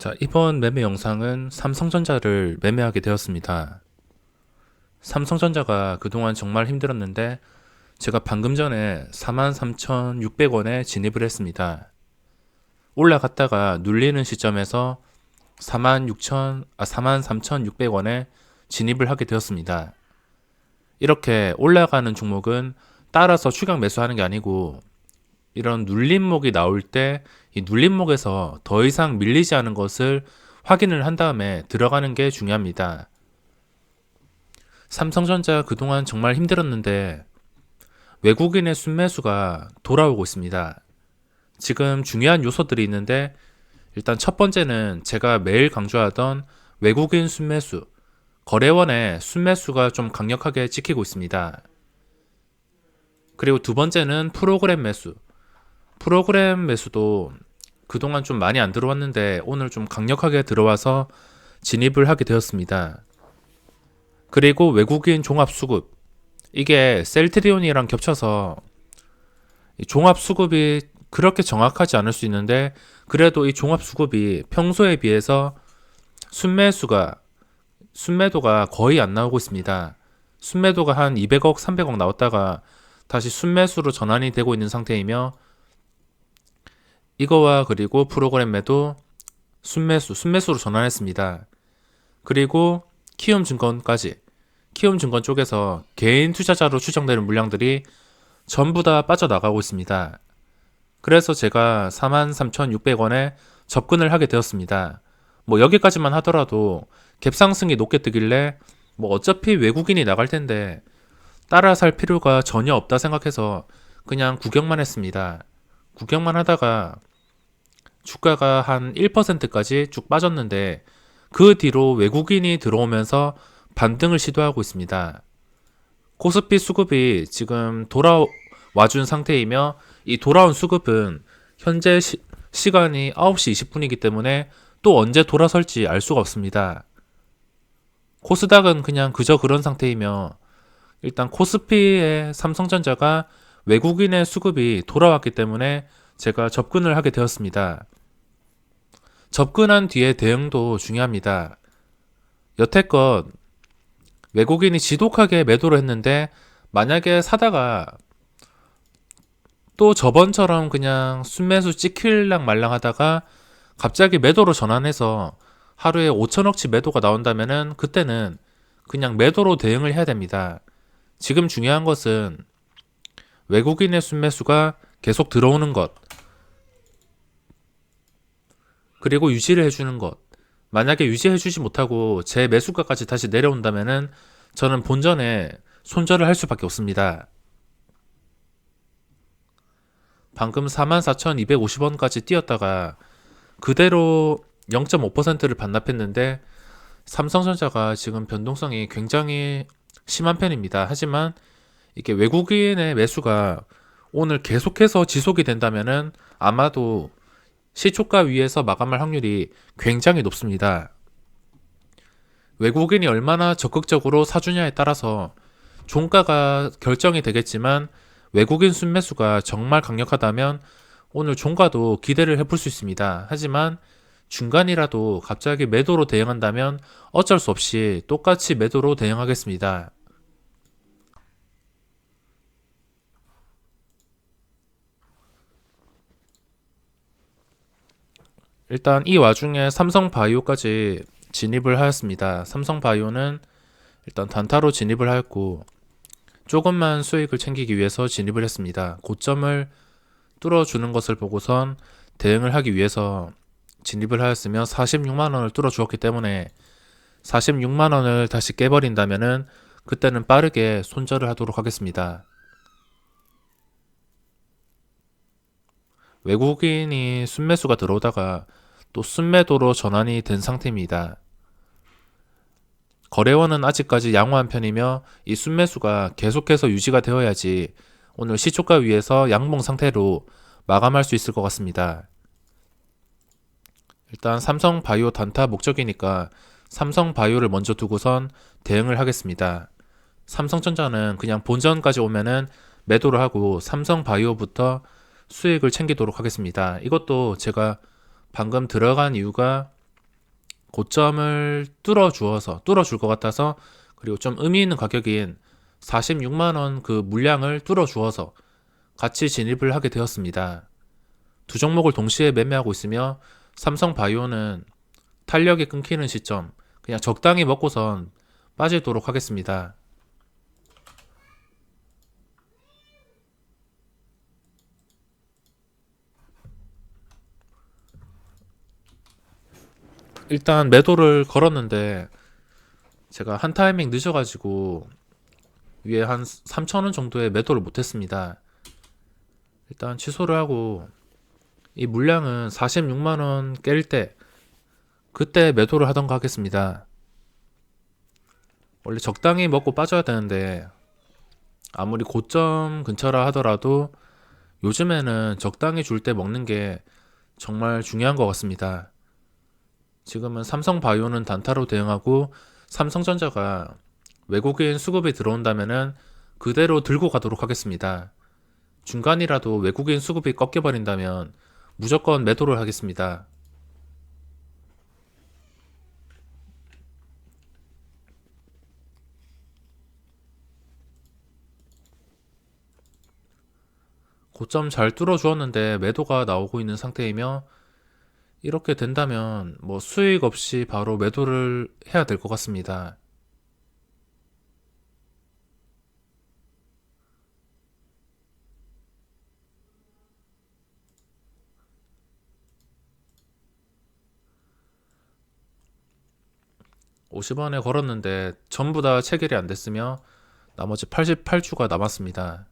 자, 이번 매매 영상은 삼성전자를 매매하게 되었습니다. 삼성전자가 그동안 정말 힘들었는데 제가 방금 전에 43,600원에 진입을 했습니다. 올라갔다가 눌리는 시점에서 46,000, 아, 43,600원에 진입을 하게 되었습니다. 이렇게 올라가는 종목은 따라서 추격 매수하는 게 아니고 이런 눌림목이 나올 때 이 눌림목에서 더 이상 밀리지 않은 것을 확인을 한 다음에 들어가는 게 중요합니다. 삼성전자 그동안 정말 힘들었는데 외국인의 순매수가 돌아오고 있습니다. 지금 중요한 요소들이 있는데 일단 첫 번째는 제가 매일 강조하던 외국인 순매수, 거래원의 순매수가 좀 강력하게 찍히고 있습니다. 그리고 두 번째는 프로그램 매수. 프로그램 매수도 그동안 좀 많이 안 들어왔는데 오늘 좀 강력하게 들어와서 진입을 하게 되었습니다. 그리고 외국인 종합 수급. 이게 셀트리온이랑 겹쳐서 이 종합 수급이 그렇게 정확하지 않을 수 있는데 그래도 이 종합 수급이 평소에 비해서 순매수가 순매도가 거의 안 나오고 있습니다. 순매도가 한 200억, 300억 나왔다가 다시 순매수로 전환이 되고 있는 상태이며 이거와 그리고 프로그램 매도 순매수, 순매수로 전환했습니다. 그리고 키움 증권까지 키움 증권 쪽에서 개인 투자자로 추정되는 물량들이 전부 다 빠져나가고 있습니다. 그래서 제가 43,600원에 접근을 하게 되었습니다. 뭐 여기까지만 하더라도 갭상승이 높게 뜨길래 뭐 어차피 외국인이 나갈 텐데 따라 살 필요가 전혀 없다 생각해서 그냥 구경만 했습니다. 구경만 하다가 주가가 한 1%까지 쭉 빠졌는데 그 뒤로 외국인이 들어오면서 반등을 시도하고 있습니다. 코스피 수급이 지금 돌아와준 상태이며 이 돌아온 수급은 현재 시, 시간이 9시 20분이기 때문에 또 언제 돌아설지 알 수가 없습니다. 코스닥은 그냥 그저 그런 상태이며 일단 코스피의 삼성전자가 외국인의 수급이 돌아왔기 때문에 제가 접근을 하게 되었습니다. 접근한 뒤에 대응도 중요합니다. 여태껏 외국인이 지독하게 매도를 했는데 만약에 사다가 또 저번처럼 그냥 순매수 찍힐랑 말랑 하다가 갑자기 매도로 전환해서 하루에 5천억치 매도가 나온다면은 그때는 그냥 매도로 대응을 해야 됩니다. 지금 중요한 것은 외국인의 순매수가 계속 들어오는 것, 그리고 유지를 해주는 것. 만약에 유지해주지 못하고 제 매수가까지 다시 내려온다면은 저는 본전에 손절을 할 수밖에 없습니다. 방금 44,250원까지 뛰었다가 그대로 0.5%를 반납했는데 삼성전자가 지금 변동성이 굉장히 심한 편입니다. 하지만 이게 외국인의 매수가 오늘 계속해서 지속이 된다면은 아마도 시초가 위에서 마감할 확률이 굉장히 높습니다. 외국인이 얼마나 적극적으로 사주냐에 따라서 종가가 결정이 되겠지만 외국인 순매수가 정말 강력하다면 오늘 종가도 기대를 해볼 수 있습니다. 하지만 중간이라도 갑자기 매도로 대응한다면 어쩔 수 없이 똑같이 매도로 대응하겠습니다. 일단 이 와중에 삼성바이오까지 진입을 하였습니다. 삼성바이오는 일단 단타로 진입을 하였고 조금만 수익을 챙기기 위해서 진입을 했습니다. 고점을 뚫어주는 것을 보고선 대응을 하기 위해서 진입을 하였으며 46만 원을 뚫어 주었기 때문에 46만 원을 다시 깨버린다면은 그때는 빠르게 손절을 하도록 하겠습니다. 외국인이 순매수가 들어오다가 또 순매도로 전환이 된 상태입니다. 거래원은 아직까지 양호한 편이며 이 순매수가 계속해서 유지가 되어야지 오늘 시초가 위에서 양봉 상태로 마감할 수 있을 것 같습니다. 일단 삼성 바이오 단타 목적이니까 삼성 바이오를 먼저 두고선 대응을 하겠습니다. 삼성전자는 그냥 본전까지 오면은 매도를 하고 삼성 바이오부터 수익을 챙기도록 하겠습니다. 이것도 제가 방금 들어간 이유가 고점을 뚫어 주어서 뚫어 줄 것 같아서 그리고 좀 의미 있는 가격인 46만 원 그 물량을 뚫어 주어서 같이 진입을 하게 되었습니다. 두 종목을 동시에 매매하고 있으며 삼성 바이오는 탄력이 끊기는 시점 그냥 적당히 먹고선 빠지도록 하겠습니다. 일단 매도를 걸었는데 제가 한 타이밍 늦어가지고 위에 한 3,000원 정도의 매도를 못했습니다. 일단 취소를 하고 이 물량은 46만원 깰 때 그때 매도를 하던가 하겠습니다. 원래 적당히 먹고 빠져야 되는데 아무리 고점 근처라 하더라도 요즘에는 적당히 줄 때 먹는 게 정말 중요한 것 같습니다. 지금은 삼성바이오는 단타로 대응하고 삼성전자가 외국인 수급이 들어온다면은 그대로 들고 가도록 하겠습니다. 중간이라도 외국인 수급이 꺾여버린다면 무조건 매도를 하겠습니다. 고점 잘 뚫어 주었는데 매도가 나오고 있는 상태이며 이렇게 된다면 뭐 수익 없이 바로 매도를 해야 될 것 같습니다. (50원에) 걸었는데 전부 다 체결이 안 됐으며 나머지 (88주가) 남았습니다.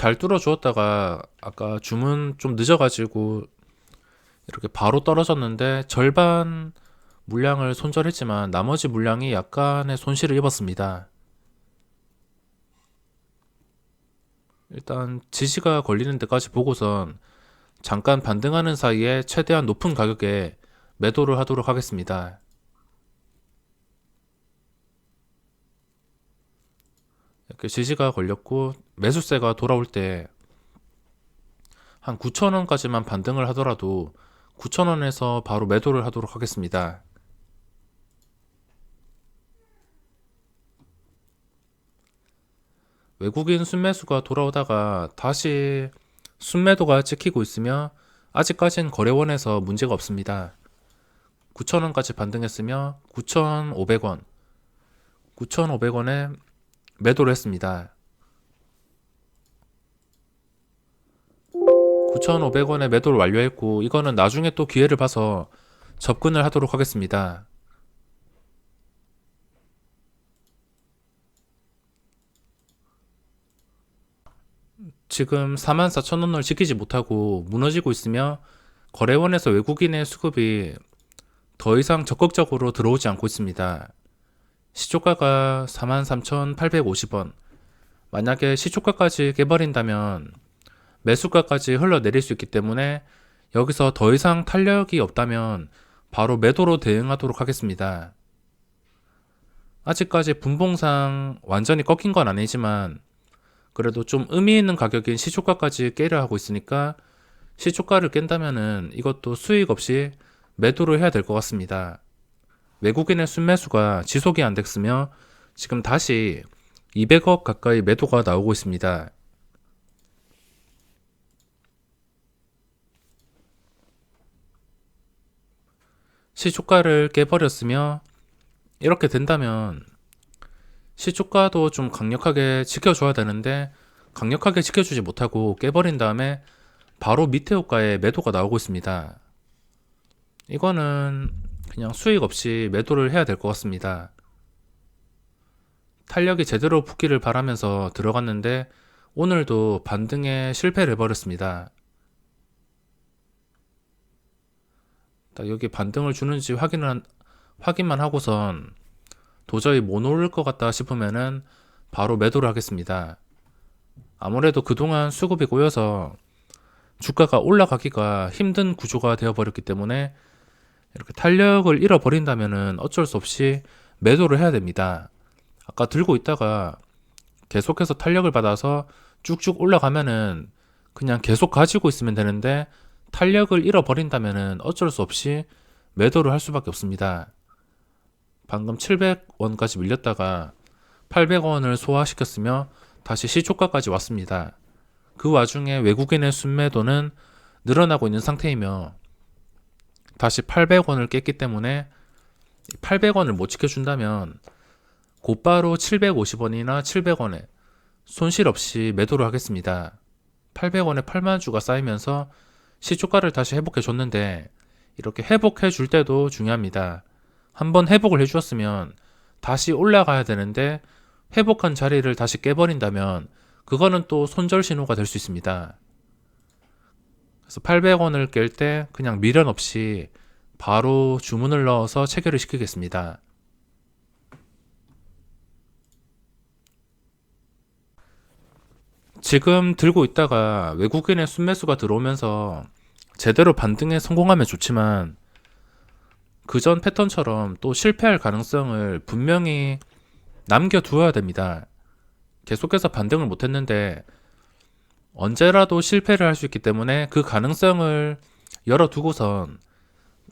잘 뚫어 주었다가 아까 주문 좀 늦어가지고 이렇게 바로 떨어졌는데 절반 물량을 손절했지만 나머지 물량이 약간의 손실을 입었습니다. 일단 지시가 걸리는 데까지 보고선 잠깐 반등하는 사이에 최대한 높은 가격에 매도를 하도록 하겠습니다. 이렇게 지시가 걸렸고 매수세가 돌아올 때 한 9,000원까지만 반등을 하더라도 9,000원에서 바로 매도를 하도록 하겠습니다. 외국인 순매수가 돌아오다가 다시 순매도가 찍히고 있으며 아직까진 거래원에서 문제가 없습니다. 9,000원까지 반등했으며 9,500원, 9,500원에 매도를 했습니다. 9,500원에 매도를 완료했고 이거는 나중에 또 기회를 봐서 접근을 하도록 하겠습니다. 지금 44,000원을 지키지 못하고 무너지고 있으며 거래원에서 외국인의 수급이 더 이상 적극적으로 들어오지 않고 있습니다. 시초가가 43,850원. 만약에 시초가까지 깨버린다면 매수가까지 흘러내릴 수 있기 때문에 여기서 더 이상 탄력이 없다면 바로 매도로 대응하도록 하겠습니다. 아직까지 분봉상 완전히 꺾인 건 아니지만 그래도 좀 의미 있는 가격인 시초가까지 깨려 하고 있으니까 시초가를 깬다면은 이것도 수익 없이 매도를 해야 될 것 같습니다. 외국인의 순매수가 지속이 안 됐으며 지금 다시 200억 가까이 매도가 나오고 있습니다. 시초가를 깨버렸으며 이렇게 된다면 시초가도 좀 강력하게 지켜줘야 되는데 강력하게 지켜주지 못하고 깨버린 다음에 바로 밑에 호가에 매도가 나오고 있습니다. 이거는 그냥 수익 없이 매도를 해야 될 것 같습니다. 탄력이 제대로 붙기를 바라면서 들어갔는데 오늘도 반등에 실패를 해버렸습니다. 여기 반등을 주는지 확인을, 확인만 하고선 도저히 못 오를 것 같다 싶으면은 바로 매도를 하겠습니다. 아무래도 그동안 수급이 고여서 주가가 올라가기가 힘든 구조가 되어버렸기 때문에 이렇게 탄력을 잃어버린다면은 어쩔 수 없이 매도를 해야 됩니다. 아까 들고 있다가 계속해서 탄력을 받아서 쭉쭉 올라가면은 그냥 계속 가지고 있으면 되는데 탄력을 잃어버린다면은 어쩔 수 없이 매도를 할 수밖에 없습니다. 방금 700원까지 밀렸다가 800원을 소화시켰으며 다시 시초가까지 왔습니다. 그 와중에 외국인의 순매도는 늘어나고 있는 상태이며 다시 800원을 깼기 때문에 800원을 못 지켜준다면 곧바로 750원이나 700원에 손실 없이 매도를 하겠습니다. 800원에 8만 주가 쌓이면서 시초가를 다시 회복해 줬는데 이렇게 회복해 줄 때도 중요합니다. 한번 회복을 해 주었으면 다시 올라가야 되는데 회복한 자리를 다시 깨버린다면 그거는 또 손절 신호가 될 수 있습니다. 그래서 800원을 깰 때 그냥 미련 없이 바로 주문을 넣어서 체결을 시키겠습니다. 지금 들고 있다가 외국인의 순매수가 들어오면서 제대로 반등에 성공하면 좋지만 그전 패턴처럼 또 실패할 가능성을 분명히 남겨두어야 됩니다. 계속해서 반등을 못했는데 언제라도 실패를 할 수 있기 때문에 그 가능성을 열어두고선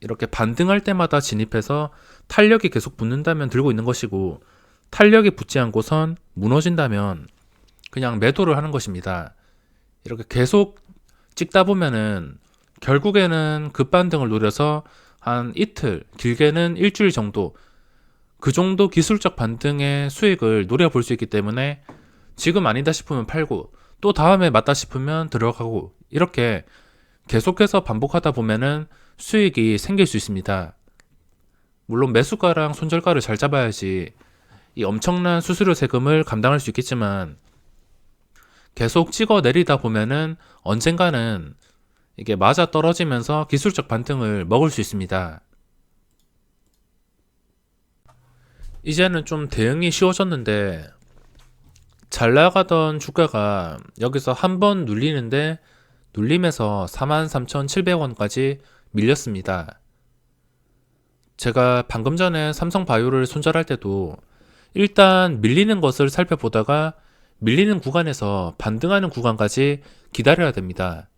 이렇게 반등할 때마다 진입해서 탄력이 계속 붙는다면 들고 있는 것이고 탄력이 붙지 않고선 무너진다면 그냥 매도를 하는 것입니다. 이렇게 계속 찍다 보면은 결국에는 급반등을 노려서 한 이틀, 길게는 일주일 정도 그 정도 기술적 반등의 수익을 노려볼 수 있기 때문에 지금 아니다 싶으면 팔고 또 다음에 맞다 싶으면 들어가고 이렇게 계속해서 반복하다 보면은 수익이 생길 수 있습니다. 물론 매수가랑 손절가를 잘 잡아야지 이 엄청난 수수료 세금을 감당할 수 있겠지만 계속 찍어 내리다 보면은 언젠가는 이게 맞아 떨어지면서 기술적 반등을 먹을 수 있습니다. 이제는 좀 대응이 쉬워졌는데 잘 나가던 주가가 여기서 한 번 눌리는데 눌림에서 43,700원까지 밀렸습니다. 제가 방금 전에 삼성 바이오를 손절할 때도 일단 밀리는 것을 살펴보다가 밀리는 구간에서 반등하는 구간까지 기다려야 됩니다.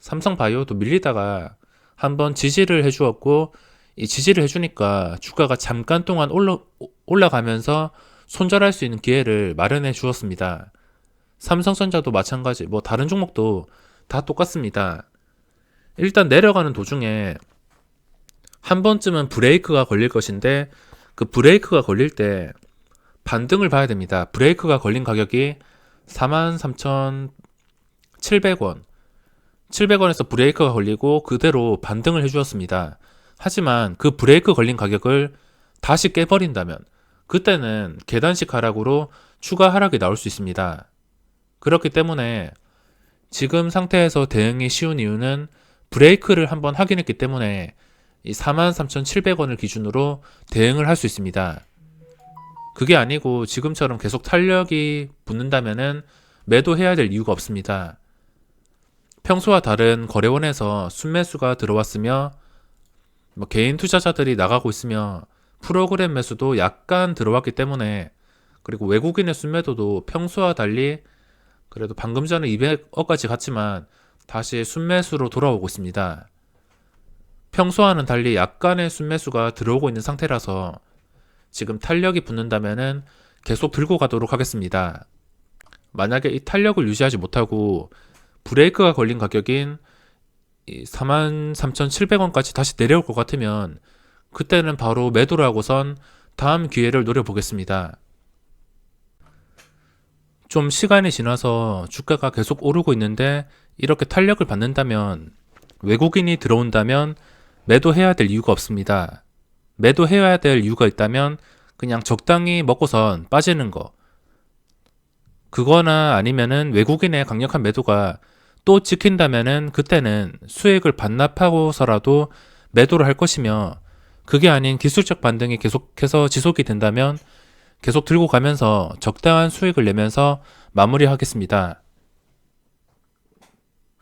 삼성 바이오도 밀리다가 한번 지지를 해주었고 이 지지를 해주니까 주가가 잠깐 동안 올라, 올라가면서 손절할 수 있는 기회를 마련해 주었습니다. 삼성전자도 마찬가지, 뭐 다른 종목도 다 똑같습니다. 일단 내려가는 도중에 한 번쯤은 브레이크가 걸릴 것인데 그 브레이크가 걸릴 때 반등을 봐야 됩니다. 브레이크가 걸린 가격이 43,700원. 700원에서 브레이크가 걸리고 그대로 반등을 해주었습니다. 하지만 그 브레이크 걸린 가격을 다시 깨버린다면 그때는 계단식 하락으로 추가 하락이 나올 수 있습니다. 그렇기 때문에 지금 상태에서 대응이 쉬운 이유는 브레이크를 한번 확인했기 때문에 이 43,700원을 기준으로 대응을 할 수 있습니다. 그게 아니고 지금처럼 계속 탄력이 붙는다면은 매도해야 될 이유가 없습니다. 평소와 다른 거래원에서 순매수가 들어왔으며 뭐 개인 투자자들이 나가고 있으며 프로그램 매수도 약간 들어왔기 때문에 그리고 외국인의 순매도도 평소와 달리 그래도 방금 전에 200억까지 갔지만 다시 순매수로 돌아오고 있습니다. 평소와는 달리 약간의 순매수가 들어오고 있는 상태라서 지금 탄력이 붙는다면은 계속 들고 가도록 하겠습니다. 만약에 이 탄력을 유지하지 못하고 브레이크가 걸린 가격인 43,700원까지 다시 내려올 것 같으면 그때는 바로 매도를 하고선 다음 기회를 노려보겠습니다. 좀 시간이 지나서 주가가 계속 오르고 있는데 이렇게 탄력을 받는다면 외국인이 들어온다면 매도해야 될 이유가 없습니다. 매도해야 될 이유가 있다면 그냥 적당히 먹고선 빠지는 거. 그거나 아니면은 외국인의 강력한 매도가 또 찍힌다면은 그때는 수익을 반납하고서라도 매도를 할 것이며 그게 아닌 기술적 반등이 계속해서 지속이 된다면 계속 들고 가면서 적당한 수익을 내면서 마무리하겠습니다.